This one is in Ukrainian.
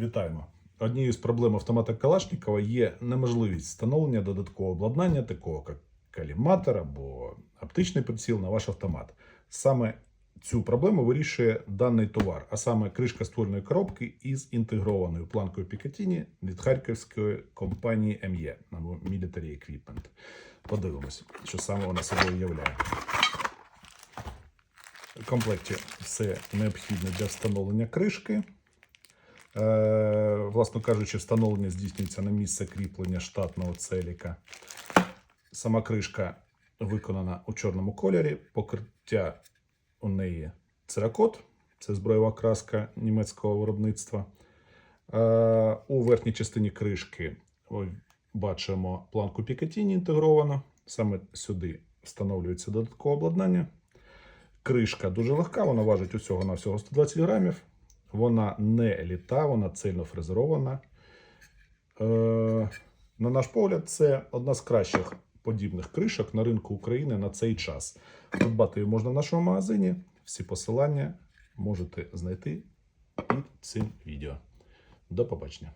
Вітаємо. Однією з проблем автомата Калашникова є неможливість встановлення додаткового обладнання, такого як каліматор або оптичний приціл на ваш автомат. Саме цю проблему вирішує даний товар, а саме кришка ствольної коробки із інтегрованою планкою Picatinny від харківської компанії ME або Military Equipment. Подивимось, що саме вона собою являє. В комплекті все необхідне для встановлення кришки. Е, власно кажучи, встановлення здійснюється на місце кріплення штатного целіка. Сама кришка виконана у чорному кольорі. Покриття у неї церакот, це зброєва краска німецького виробництва. Е, у верхній частині кришки бачимо планку Picatinny інтегровано. Саме сюди встановлюється додаткове обладнання. Кришка дуже легка, вона важить усього на всього 120 грамів. Вона не літа, вона цільно фрезерована. Е, на наш погляд, це одна з кращих подібних кришок на ринку України на цей час. Придбати її можна в нашому магазині. Всі посилання можете знайти під цим відео. До побачення.